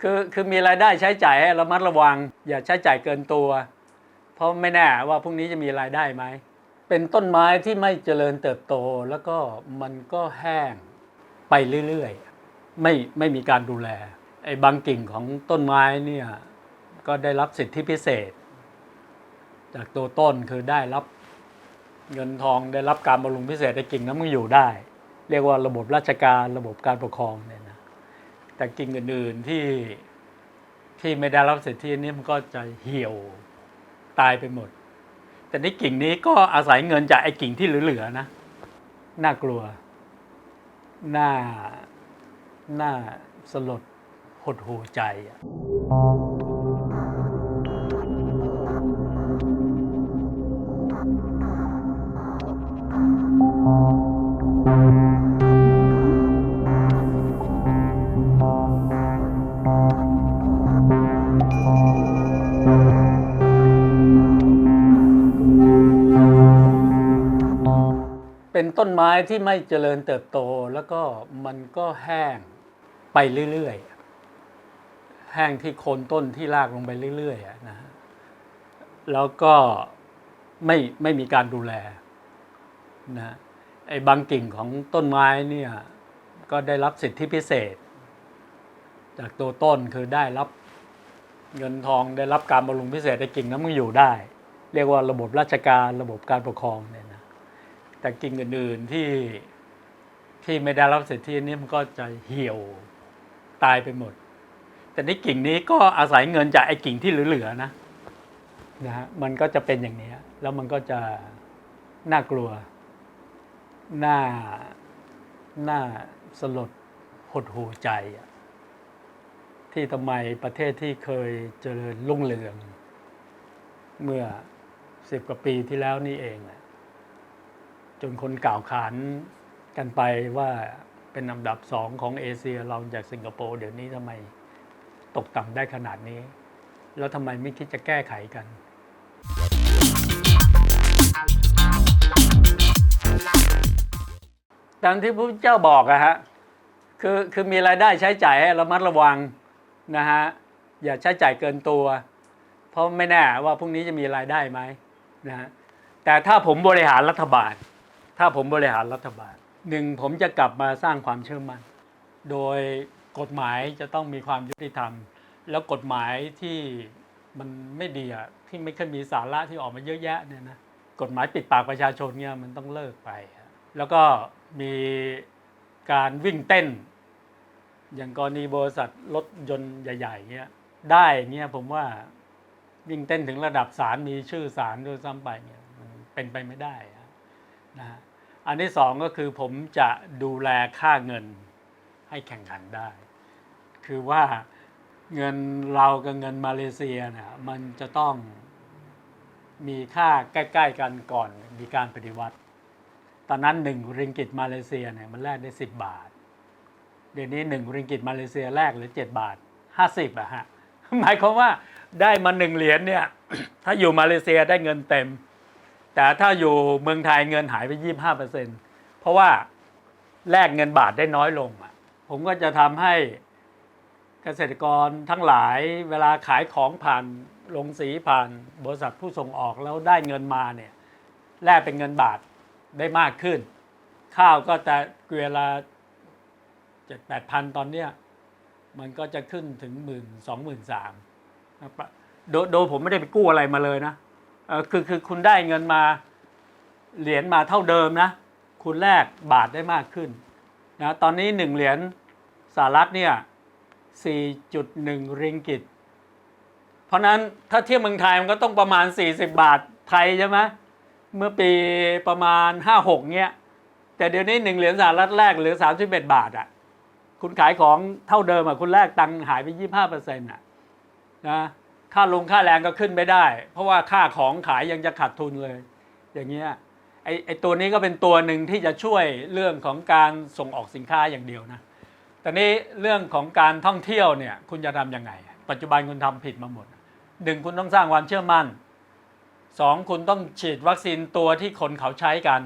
คือคือมีรายได้ใช้จ่ายให้ระมัดระวัง อย่าใช้จ่ายเกินตัว เพราะไม่แน่ว่าพรุ่งนี้จะมีรายได้ไหม เป็นต้นไม้ที่ไม่เจริญเติบโตแล้วก็มันก็แห้งไปเรื่อยๆ ไม่ไม่มีการดูแลไอ้บางกิ่งของต้นไม้เนี่ยก็ได้รับสิทธิพิเศษ จากตัวต้นคือได้รับเงินทองได้รับการบำรุงพิเศษในกิ่งนั้นมันอยู่ได้ เรียกว่าระบบราชการระบบการปกครองเนี่ย แต่กิ่งอื่นๆที่ที่ไม่ได้รับสิทธินี้มันก็จะเหี่ยวตายไปหมด แต่ในกิ่งนี้ก็อาศัยเงินจากไอ้กิ่งที่เหลือๆนะ น่ากลัว น่า น่าสลดหดหูใจอะเป็ ต้นไม้ที่ไม่เจริญเติบโตแล้วก็มันก็แห้งไปเรื่อยๆ แห้งที่โคนต้นที่รากลงไปเรื่อยๆนะฮะแล้วก็ไม่ไม่มีการดูแลนะไอ้บางกิ่งของต้นไม้เนี่ยก็ได้รับสิทธิพิเศษ จากตัวต้นคือได้รับเงินทองได้รับการบำรุงพิเศษในกิ่งนั้นมันอยู่ได้ เรียกว่าระบบราชการระบบการปกครองเนี่ยนะ แต่กิ่งอื่นๆที่ที่ไม่ได้รับสิทธินี้มันก็จะเหี่ยวตายไปหมด แต่ในกิ่งนี้ก็อาศัยเงินจากไอ้กิ่งที่เหลือๆนะนะฮะมันก็จะเป็นอย่างนี้แล้วมันก็จะน่ากลัว น่า น่าสลดหดหูใจอะที่ทำไมประเทศที่เคยเจริญรุ่งเรือง เมื่อสิบกว่าปีที่แล้วนี่เอง จนคนกล่าวขานกันไปว่าเป็นอันดับสองของเอเชียรองจากสิงคโปร์เดี๋ยวนี้ทำไมตกต่ำได้ขนาดนี้ แล้วทำไมไม่คิดจะแก้ไขกันตามที่พระเจ้าบอกอะฮะคือคือมีรายได้ใช้จ่ายให้ระมัดระวังนะฮะอย่าใช้จ่ายเกินตัว เพราะไม่แน่ว่าพรุ่งนี้จะมีรายได้ไหมนะฮะแต่ถ้าผมบริหารรัฐบาล ถ้าผมบริหารรัฐบาลหนึ่งผมจะกลับมาสร้างความเชื่อมั่น โดยกฎหมายจะต้องมีความยุติธรรม แล้วกฎหมายที่มันไม่ดีอะที่ไม่เคยมีสาระที่ออกมาเยอะแยะเนี่ยนะกฎหมายปิดปากประชาชนเนี่ยมันต้องเลิกไป แล้วก็มีการวิ่งเต้น อย่างกรณีบริษัทรถยนต์ใหญ่ ๆเงี้ยได้เงี้ยผมว่าวิ่งเต้นถึงระดับศาลมีชื่อศาลด้วยซ้ำไปเนี่ยเป็นไปไม่ได้ นะอันที่สองก็คือผมจะดูแลค่าเงินให้แข่งขันได้ คือว่าเงินเรากับเงินมาเลเซียเนี่ยมันจะต้องมีค่าใกล้ ๆ กันก่อนมีการปฏิวัติ ตอนนั้นหนึ่งริงกิตมาเลเซียเนี่ยมันแลกได้สิบบาท เดี๋ยวนี้หนึ่งริงกิตมาเลเซียแลกเหรือเจ็ดบาทห้าสิบอะฮะหมายความว่าได้มาหนึ่งเหรียญเนี่ยถ้าอยู่มาเลเซียได้เงินเต็ม แต่ถ้าอยู่เมืองไทยเงินหายไปยี่ห้าเปอร์เซ็นเพราะว่าแลกเงินบาทได้น้อยลง ผมก็จะทำให้เกษตรกรทั้งหลายเวลาขายของผ่านลงสีผ่านบริษัทผู้ส่งออกแล้วได้เงินมาเนี่ยแลกเป็นเงินบาทได้มากขึ้น ข้าวก็จะเกวละเจ็ดแปดพันตอนเนี้ยมันก็จะขึ้นถึงหมื่นสองหมื่นสามดยโดยผมไม่ได้ไปกู้อะไรมาเลยนะ เออคือคือคุณได้เงินมาเหรียญมาเท่าเดิมนะ คุณแลกบาทได้มากขึ้นนะตอนนี้หนึ่งเหรียญสหรัฐเนี่ยสี่จุดหนึ่งริงกิต เพราะนั้นถ้าเทียบเมืองไทยมันก็ต้องประมาณ 40 บาทไทยใช่ไหมเมื่อปีประมาณ 56เนี้ยแต่เดี๋ยวนี้หนึ่งเหรียญสหรัฐแรกเหลือ 31 บาทอะคุณขายของเท่าเดิมอะคุณแลกตังค์หายไป 25เปอร์เซ็นต์อะนะ ค่าลงค่าแรงก็ขึ้นไม่ได้ เพราะว่าค่าของขายยังจะขาดทุนเลย อย่างเงี้ยไอไอตัวนี้ก็เป็นตัวหนึ่งที่จะช่วยเรื่องของการส่งออกสินค้าอย่างเดียวนะแต่นี้เรื่องของการท่องเที่ยวเนี่ยคุณจะทำยังไง ปัจจุบันคุณทำผิดมาหมดหนึ่งคุณต้องสร้างความเชื่อมั่นสองคุณต้องฉีดวัคซีนตัวที่คนเขาใช้กัน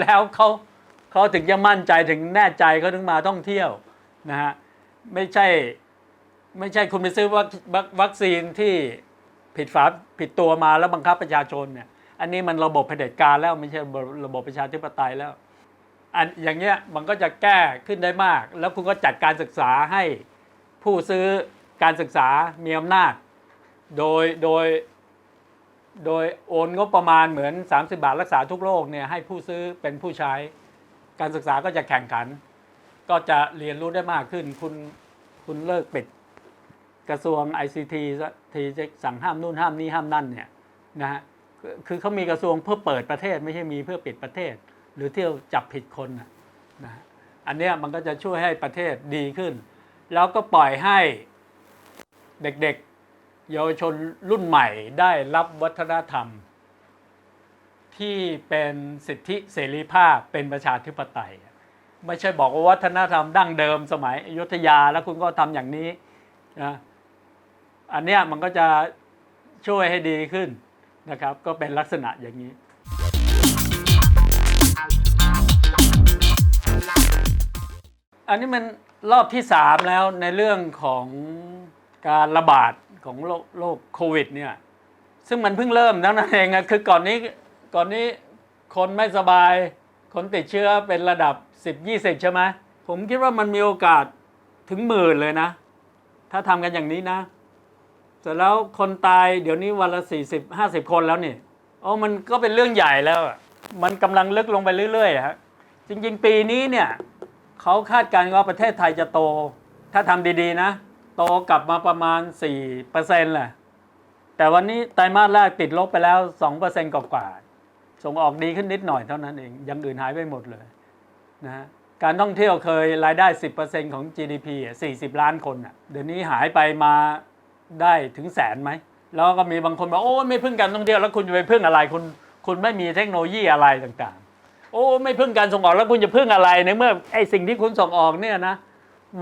แล้วเขาเขาถึงจะมั่นใจถึงแน่ใจเขาถึงมาท่องเที่ยวนะฮะไม่ใช่ ไม่ใช่คุณไปซื้อวัคววัคซีนที่ผิดฝาผิดตัวมาแล้วบังคับประชาชนเนี่ย อันนี้มันระบบเผด็จการแล้วไม่ใช่ระบบระบบประชาธิปไตยแล้ว อันอย่างเงี้ยมันก็จะแก้ขึ้นได้มาก แล้วคุณก็จัดการศึกษาให้ผู้ซื้อการศึกษามีอำนาจ โดยโดยโดยโอนงบประมาณเหมือน 30 บาทรักษาทุกโรคเนี่ยให้ผู้ซื้อเป็นผู้ใช้ การศึกษาก็จะแข่งขัน ก็จะเรียนรู้ได้มากขึ้น คุณคุณเลิกปิด กระทรวง ICT ทีจะสั่งห้ามนู่นห้ามนี่ห้ามนั่นเนี่ยนะฮะคือเขามีกระทรวงเพื่อเปิดประเทศไม่ใช่มีเพื่อปิดประเทศ หรือเที่ยวจับผิดคนนะนะฮะอันเนี้ยมันก็จะช่วยให้ประเทศดีขึ้น แล้วก็ปล่อยให้เด็กๆ เยาวชนรุ่นใหม่ได้รับวัฒนธรรม ที่เป็นสิทธิเสรีภาพเป็นประชาธิปไตย ไม่ใช่บอกว่าวัฒนธรรมดั้งเดิมสมัยอยุธยาแล้วคุณก็ทำอย่างนี้นะ อันเนี้ยมันก็จะช่วยให้ดีขึ้นนะครับ ก็เป็นลักษณะอย่างนี้ อันนี้มันรอบที่สามแล้วในเรื่องของการระบาดของโรคโควิดเนี่ยซึ่งมันเพิ่งเริ่มนั้นเองอะคือก่อนนี้ก่อนนี้คนไม่สบาย คนติดเชื้อเป็นระดับ 10 20 ใช่ไหมผมคิดว่ามันมีโอกาสถึงหมื่นเลยนะ ถ้าทำกันอย่างนี้นะ เสร็จแล้วคนตายเดี๋ยวนี้วันละ40 50คนแล้วนี่อ๋อมันก็เป็นเรื่องใหญ่แล้วอะมันกำลังลึกลงไปเรื่อยๆฮะจริง ๆ ปีนี้เนี่ยเขาคาดการณ์ว่าประเทศไทยจะโต ถ้าทำดีๆนะ โตกลับมาประมาณ4%แหละแต่วันนี้ไตรมาสแรกติดลบไปแล้ว2%กว่าๆส่งออกดีขึ้นนิดหน่อยเท่านั้นเองยังอื่นหายไปหมดเลยนะฮะการท่องเที่ยวเคยรายได้ 10%ของ GDP อะ40 ล้านคนอะเดี๋ยวนี้หายไปมา ได้ถึงแสนไหม แล้วก็มีบางคนบอกโอ้ไม่พึ่งการท่องเที่ยวแล้วคุณจะไปพึ่งอะไรคุณคุณไม่มีเทคโนโลยีอะไรต่างๆ โอ้ไม่พึ่งการส่งออกแล้วคุณจะพึ่งอะไรในเมื่อไอ้สิ่งที่คุณส่งออกเนี่ยนะ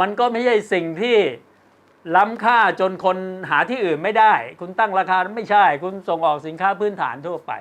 มันก็ไม่ใช่สิ่งที่ล้ำค่าจนคนหาที่อื่นไม่ได้ คุณตั้งราคาไม่ใช่ คุณส่งออกสินค้าพื้นฐานทั่วไป